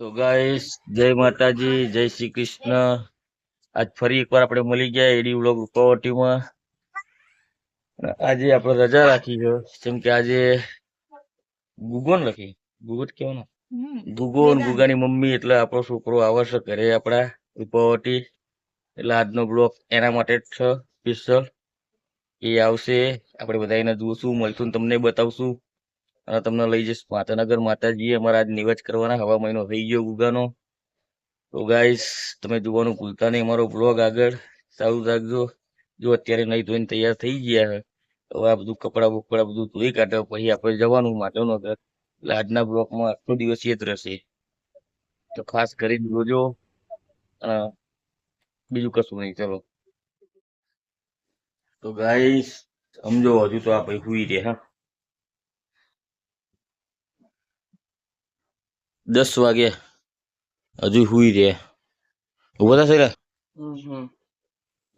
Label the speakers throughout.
Speaker 1: તો ગાઈસ જય માતાજી જય શ્રી કૃષ્ણ. આજ ફરી એકવાર આપણે મળી ગયા એડી વ્લોગ રૂપાવટીમાં આજે આપણે રજા રાખી છે. જેમ કે આજે ગુગોન લખી. ગુગોટ કેવાનો ગુગો. ગુગાની મમ્મી એટલે આપણો છોકરો આવશે ઘરે આપણા રૂપાવટી એટલે આજનો બ્લોગ એના માટે જ છે સ્પેશિયલ એ આવશે. આપણે બધા એને જોશું મળશું તમને બતાવશું. અને તમને લઈ જઈશ માતાનગર માતાજી અમારા આજ નિવાજ કરવાના હવા મહિનો થઈ ગયો ગુગાનો તો ગાઈસ તમે જોવાનું ભૂલતા નહીં, અમારો બ્લોગ આગળ સારું રાખજો. જો અત્યારે નહીં ધોઈને તૈયાર થઈ ગયા છે આ બધું કપડા બપડા બધું ધોઈ કાઢે, પછી આપણે જવાનું માતાનો ઘર. એટલે આજના બ્લોકમાં આખો દિવસ એ જ રહેશે. તો ખાસ કરીને જોજો. બીજું કશું નહીં, ચલો. તો ગાઈસ સમજો હજુ તો આ ભાઈ હુઈ રહે દસ વાગે હજુ હુઈ રે ઊભા થશે રે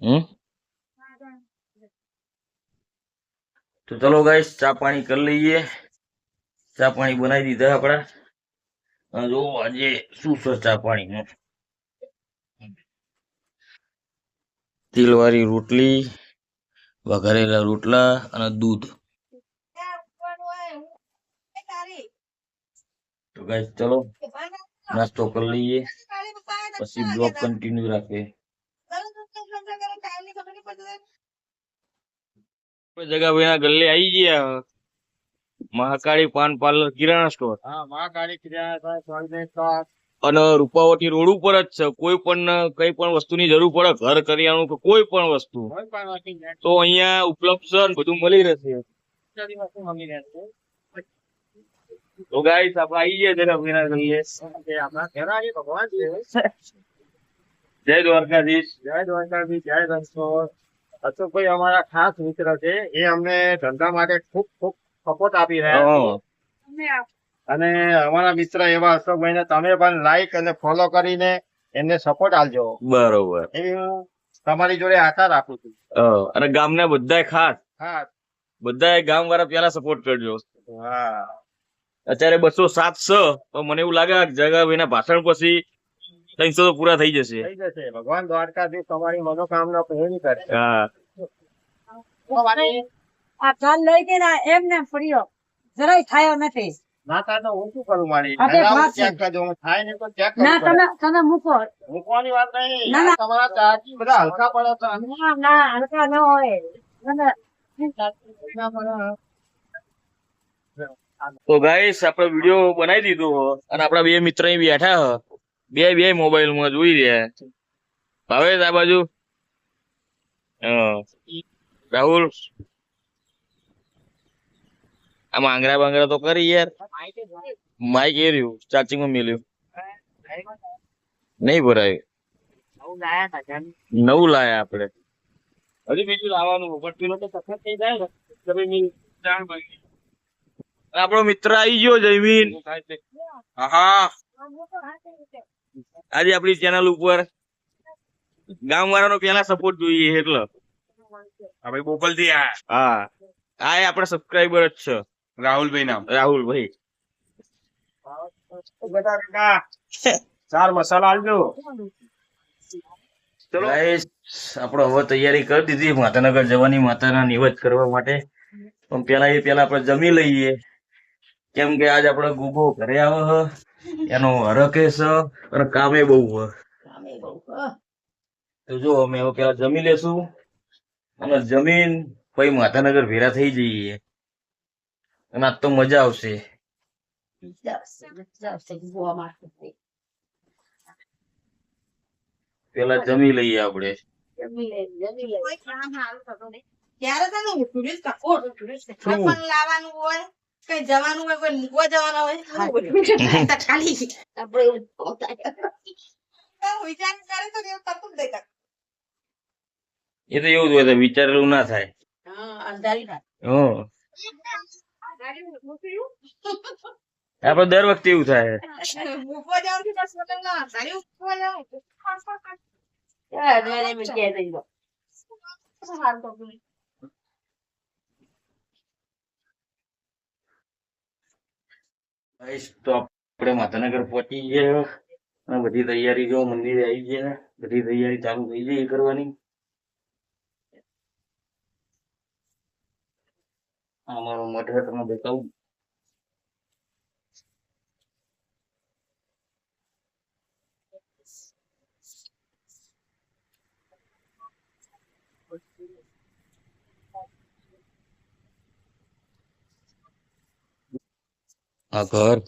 Speaker 1: હમ તો ચલો ગાઈસ ચા પાણી કરી લઈએ. ચા પાણી બનાવી દીધા આપડા જો આજે શું છે ચા પાણીમાં તેલવાળી રોટલી વઘારેલા રોટલા અને દૂધ તો ગાઈસ ચલો નાસ્તો કરી લઈએ. પછી બ્લોગ કન્ટિન્યુ રાખીએ. જગા ભાઈ ગલ્લે આવી ગયા? મહાકાળી પાન પાર્લર કિરાણા સ્ટોર
Speaker 2: હા મહાકાળી કિરાણા સ્ટોર.
Speaker 1: અને રૂપાવટી રોડ ઉપર જ છે. કોઈ પણ કઈ પણ વસ્તુની જરૂર પડે ઘર કરિયાણું કે કોઈ પણ વસ્તુ. તો અહીંયા ઉપલબ્ધ છે બધું મળી રહેશે
Speaker 2: બધી વસ્તુ મળી રહેશે.
Speaker 1: તો ગાઈસ આપણે આવી ગયા જરા ભાઈના કરીએ.
Speaker 2: કે આપણા ઘેરાળી ભગવાન છે.
Speaker 1: જય દ્વારકાધીશ.
Speaker 2: જય દ્વારકાધીશ જય રણછોડ અશોકભાઈ અમારા ખાસ મિત્ર છે એ અમને ધંધા માટે ખૂબ ખૂબ સપોર્ટ આપી રહ્યા છે. અને અમારા મિત્ર એવા અશોકભાઈને તમે પણ લાઈક અને ફોલો કરીને એમને સપોર્ટ આપજો.
Speaker 1: બરોબર.
Speaker 2: એવી હું તમારી જોડે આશા રાખું છું.
Speaker 1: અને ગામના બધાય ખાસ.
Speaker 2: ખાસ
Speaker 1: બધા ગામ વાળા પેલા સપોર્ટ કરજો.
Speaker 2: હા.
Speaker 1: અત્યારે બસો સાત છ તો મને એવું લાગે કે જગાભાઈના ભાષણ પછી ત્રણસો તો પૂરા થઈ જશે.
Speaker 2: ભગવાન દ્વારકાધીશ તમારી મનોકામના પૂરી કરે
Speaker 1: હા.
Speaker 3: આ ચાલ લઈ એમને ફર્યો જરાય નથી.
Speaker 2: ના ને
Speaker 3: ના તમે મૂકો.
Speaker 1: તો ગાઈસ આપણે વીડિયો બનાવી દીધો અને આપણા બે મિત્ર બેઠા બે બે મોબાઈલમાં જોઈ રહ્યા ભાવેશ, આ બાજુ. રાહુલ. આમાં આંગળા બાંગડા તો કરી યાર. માઇક એ રહ્યું. ચાર્જિંગમાં મેલ્યું. નહીં ભરાય. નવું લાયા આપણે. હજી બીજું લાવવાનું. પણ નો તો સખત થઈ જાય ને તો પછી મેં જાણ બાકી. અને આપણો મિત્ર આવી ગયો જયમીન. હા આજે આપણી ચેનલ ઉપર ગામ વાળાનો પેલા સપોર્ટ જોઈએ એટલે.
Speaker 2: આપણે બોપલથી
Speaker 1: હા. આ એ આપણા સબસ્ક્રાઇબર જ છે.
Speaker 2: રાહુલભાઈ નામ.
Speaker 1: રાહુલભાઈ.
Speaker 2: ચાર મસાલા આલજો
Speaker 1: ચલો. આપણો હવે તૈયારી કરી દીધી માતાનગર જવાની માતાના નિવેદ કરવા માટે. પણ પેલા એ પેલા આપણે જમી લઈએ. કેમ કે આજ આપણે ગુગો ઘરે આવે એનો હરકે છે અને કામે બહુ હ. તો જો અમે હવે પેલા જમી લેશું અને જમીન પછી માતાનગર ભેરા થઈ જઈએ. અને આજ તો મજા આવશે. પેલા જમી લઈએ આપણે.
Speaker 3: ત્યારે તને ઉઠું જ કપોટ પણ લાવવાનું હોય? કઈ જવાનું હોય કોઈ મૂકવા જવાના હોય તો ખાલી આપણે એવું વિચાર કરે તો એવું થતું જ નહીં
Speaker 1: એ તો એવું જ હોય તો વિચારેલું ના થાય.
Speaker 3: હા અંધારી રાત
Speaker 1: હં. આપડે દર વખતે એવું થાય.
Speaker 3: મૂકવા જવાનું છે બસ મતલબ ના અંધારી મૂકવા જવાનું હા મેં મેં કહે દઈ દો સારું તો
Speaker 1: આપણે માતાનગર પહોંચી ગયા અને બધી તૈયારી જો મંદિરે આવી ગયા બધી તૈયારી ચાલુ થઈ ગઈ કરવાની. અમારો મઠ તમે બતાવું. આ ઘર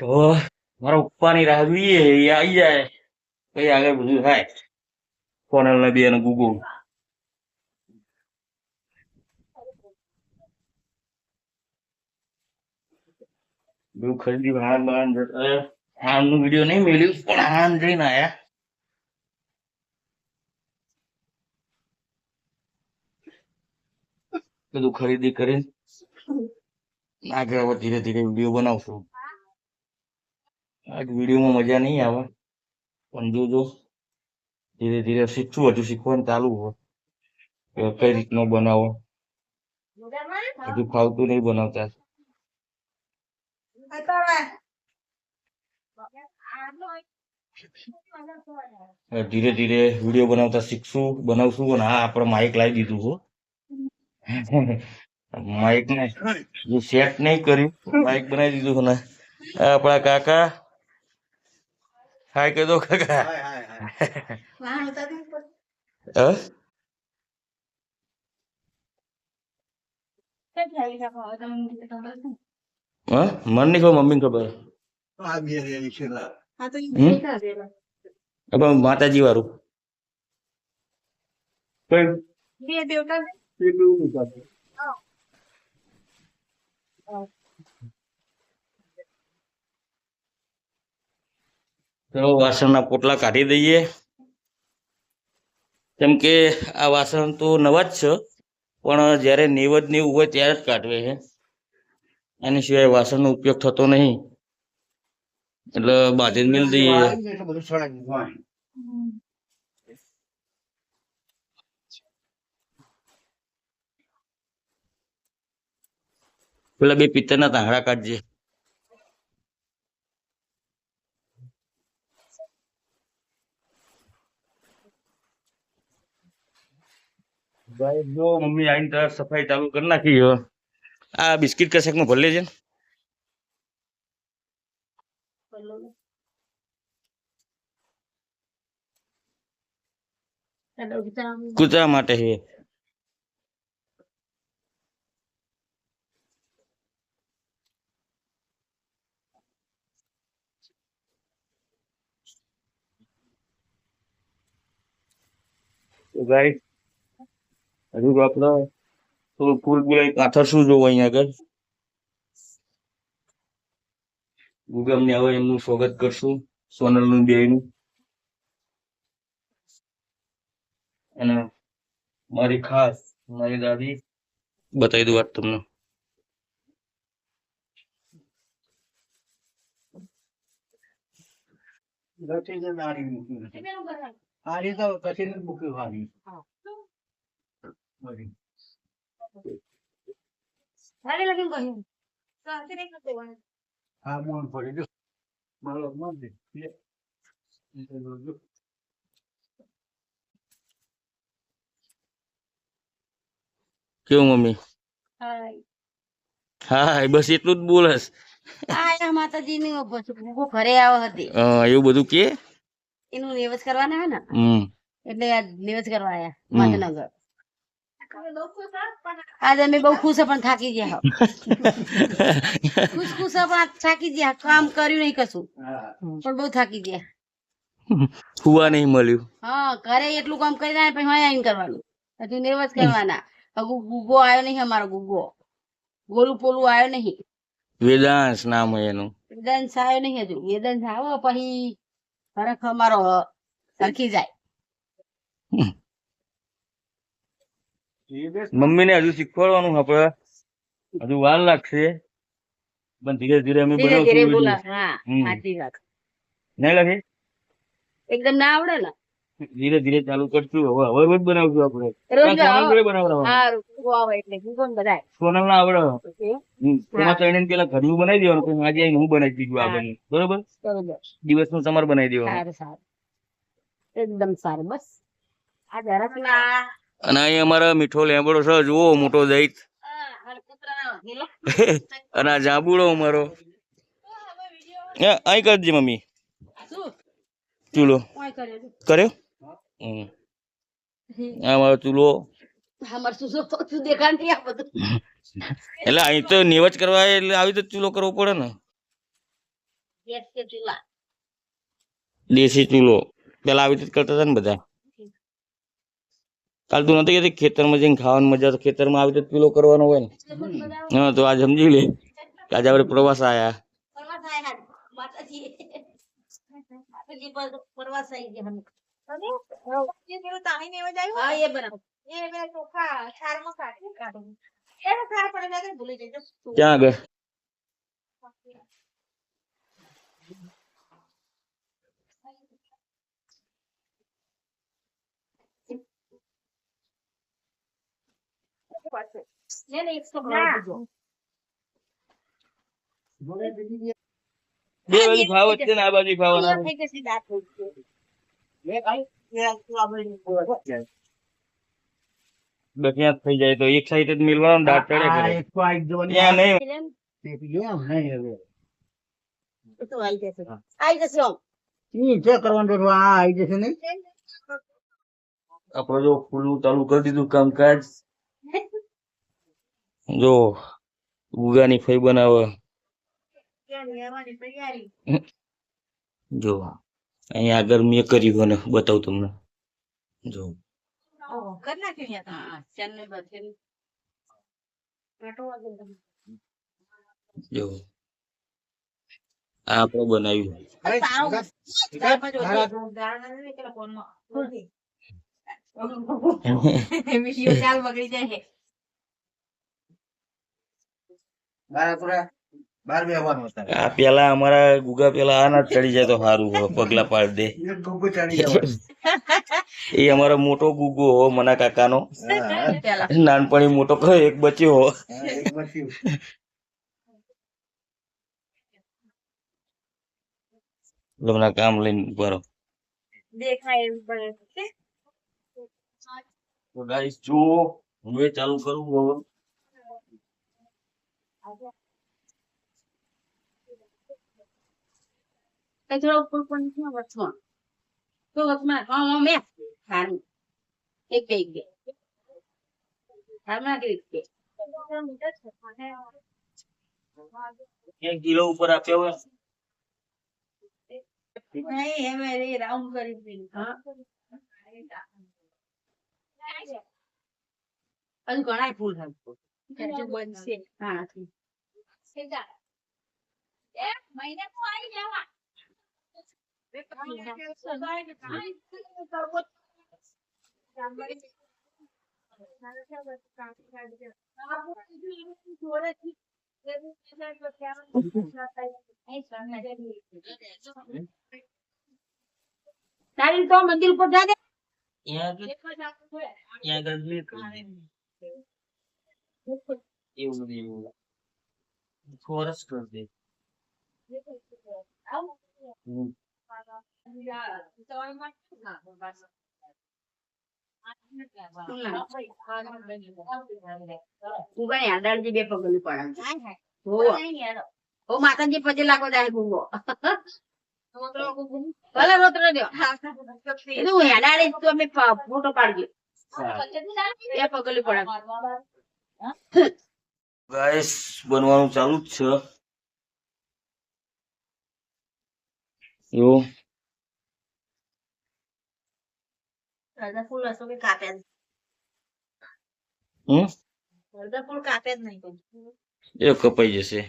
Speaker 1: તો મારા પપ્પાની રાહ જોઈએ, એ આવી જાય. પછી આગળ બધું થાય. કોનલ ને બે અને ગુગુ. બહુ ખરીદી હાન બાન હાન વીડિયો નહીં મેળ્યું. પણ હાન જઈને આયા. બધું ખરીદી કરી. આગળ હવે ધીરે ધીરે વીડિયો બનાવશું. આજ વિડીયોમાં મજા નહીં આવે. પણ જોજો. ધીરે ધીરે શીખશું. હજુ શીખવાનું ચાલુ હોય. કઈ રીતનો બનાવો. હજુ ફાવતું નહીં બનાવતા. ધીરે ધીરે વીડિયો બનાવતા શીખશું બનાવશું અને હા આપણે માઇક લાવી દીધું હો. માઇક ને જે સેટ નહીં કર્યું માઇક બનાવી દીધું ને આપણા કાકા. હાય કહી દો કાકા.
Speaker 4: મને
Speaker 1: નહીં ખબર મમ્મીને ખબર. માતાજી વાળું તો વાસણના પોટલા કાઢી દઈએ. કેમ કે આ વાસણ તો નવા જ છે પણ જ્યારે નેવદ ને એવું હોય ત્યારે જ કાઢવે છે. એની સિવાય વાસણનો ઉપયોગ થતો નહીં. એટલે બાંધીને મિલ દઈએ. પેલા બે પિત્તરના તાંગડા કાઢજે. ભાઈ જો મમ્મી આવીને તરફ સફાઈ ચાલુ કરી નાખી આ બિસ્કિટ કશેકમાં ભરી લેજે ને.
Speaker 4: હેલો, ગીતા.
Speaker 1: કૂતરા માટે છે તો હજુ તો આપણે ફૂલ ગુલાઈ પાથર શું જોવું અહીંયા આગળ ગુગમને હવે એમનું સ્વાગત કરશું સોનલનું બેયનું. અને મારી ખાસ મારી દાદી. બતાવી દઉં વાત તમને.
Speaker 4: કેટલું કરે? હારે લગીન કહ્યું. તો હાથે નહીં કરતો હોય.
Speaker 1: કેવું મમ્મી
Speaker 4: હાય.
Speaker 1: હા બસ એટલું જ બોલસ
Speaker 4: આ એના માતાજીની પછી ભૂગો ઘરે આવે હતી
Speaker 1: હા, એવું બધું કે
Speaker 4: એનું નિવેશ કરવાના હે ને
Speaker 1: હમ
Speaker 4: એટલે આ નિવેશ કરવા આયા
Speaker 1: હમ.
Speaker 4: આજે અમે બહુ ખુશ પણ થાકી ગયા ખુશ ખુશ પણ થાકી ગયા. કામ કર્યું નહીં કશું. પણ બહુ થાકી ગયા.
Speaker 1: હુવા નહીં મળ્યું.
Speaker 4: હા ઘરે એટલું કામ કરી રહ્યા પછી અહીંયા કરવાનું. હજુ નેવસ કરવાના. હજુ ગુગો આવ્યો નહીં અમારો ગુગો. ગોલું પોલું આવ્યો નહીં.
Speaker 1: વેદાંશ નામ એનું.
Speaker 4: વેદાંશ આવ્યો નહીં હજુ. વેદાંશ આવો પછી ફરક અમારો સરખી જાય.
Speaker 1: મમ્મીને હજુ શીખવાડવાનું આપણે. હજુ વાર લાગશે. પણ ધીરે ધીરે અમે બનાવશું નહીં લાગે?
Speaker 4: એકદમ ના આવડે ને?
Speaker 1: ધીરે ધીરે ચાલુ કરશું. હવે હવે રોજ બનાવશું આપણે. સોનલ
Speaker 4: એટલે બધાય?
Speaker 1: સોનલ ના આવડે. એમાં ત્રણે પેલા ઘરનું બનાવી દેવાનું પછી આજે આવીને હું બનાવી દીધું આગળનું બરોબર? દિવસનું તમારે બનાવી દેવાનું.
Speaker 4: એકદમ સારું બસ. આ જરાક ના.
Speaker 1: અને અહીં અમારા મીઠો લેબડો છે જુઓ મોટો દૈત. અને આ જાબુડો અમારો. અહીં કરજે મમ્મી. ચૂલો. કર્યો? આ અમારો ચૂલો. એટલે અહીં તો નિવચ કરવા એટલે આવી તો ચૂલો કરવો પડે ને. દેશી ચૂલો. પેલા આવી રીતે કરતા હતા ને બધા. કાલ તું નથી કહેતી ખેતરમાં જઈને ખાવાની મજા તો ખેતરમાં આવી તો પીલો કરવાનો હોય ને. હા તો આ સમજી લે કે આજે આપણે પ્રવાસ
Speaker 4: આવ્યા પરવાસ આવી ગયા હમ
Speaker 3: અને એ પેલું તાહીને એવા જાય
Speaker 4: હા
Speaker 3: હોય,
Speaker 4: એ બરાબર
Speaker 3: એ પેલા ચોખા છાલમાં કાઢી કાઢું એને છાલ પડે એટલે ભૂલી જજો
Speaker 1: ક્યાં આગળ
Speaker 4: ને ને એકસો
Speaker 3: ના.
Speaker 1: બે બાજુ ખાવ છે ને આ બાજુ
Speaker 4: થઈ
Speaker 1: જાય તો એક સાઈડ જ મિલવાનો દાંત ચડે કરે ત્યાં નહીં આપડે જો ખુલ્લું ચાલુ કરી દીધું કામકાજ જો ગુગાની ફઈ બનાવે. જો અહીંયા આગળ મેં કર્યું અને બતાવું તમને. જો. આ આપણે બનાવ્યું.
Speaker 3: ચાલ બગડી જાય છે.
Speaker 1: આ પેલા અમારા ગુગા પેલા આ ના ચડી જાય તો સારું હો પગલા પાડ દે. એ અમારો મોટો ગુગો હો મના કાકાનો.
Speaker 3: પેલા.
Speaker 1: નાનપણી મોટો કયો એક બચ્યો હો. લગ્ન કામ લઈને ભરો
Speaker 3: દેખાય એમ.
Speaker 1: તો ગાઈસ જો હું એ ચાલુ કરું
Speaker 4: થોડો ઉપર પણ વચમાં તો વચમાં હા હા મેં સારું એક બે એક બે. સારું એક બે
Speaker 1: એક કિલો ઉપર આપ્યા હોય.
Speaker 3: નહીં, એમે એ રાઉન્ડ કરી દીધું.
Speaker 4: હા. હજુ ઘણા ફૂલ થાય.
Speaker 3: હજુ બનશે.
Speaker 4: હા. તારી તો મંદિર ઉપર જા દે
Speaker 1: ત્યાં આગળ ત્યાં આગળ લે કરી દે. એવું એવું ફોરસ કરી દે
Speaker 4: માતાજી પજે લાગો જાય ગુંગો ભલે રોતરો એ હું હેડાડે તો અમે ફોટો પાડજો. બે પગલું પડાવ.
Speaker 1: ગાઈસ બનવાનું ચાલુ જ છે એવું
Speaker 3: અડધા ફૂલ હશે કે કાપે જ.
Speaker 1: હમ
Speaker 3: ફૂલ કાપે જ નહીં કોઈ.
Speaker 1: એ કપાઈ જશે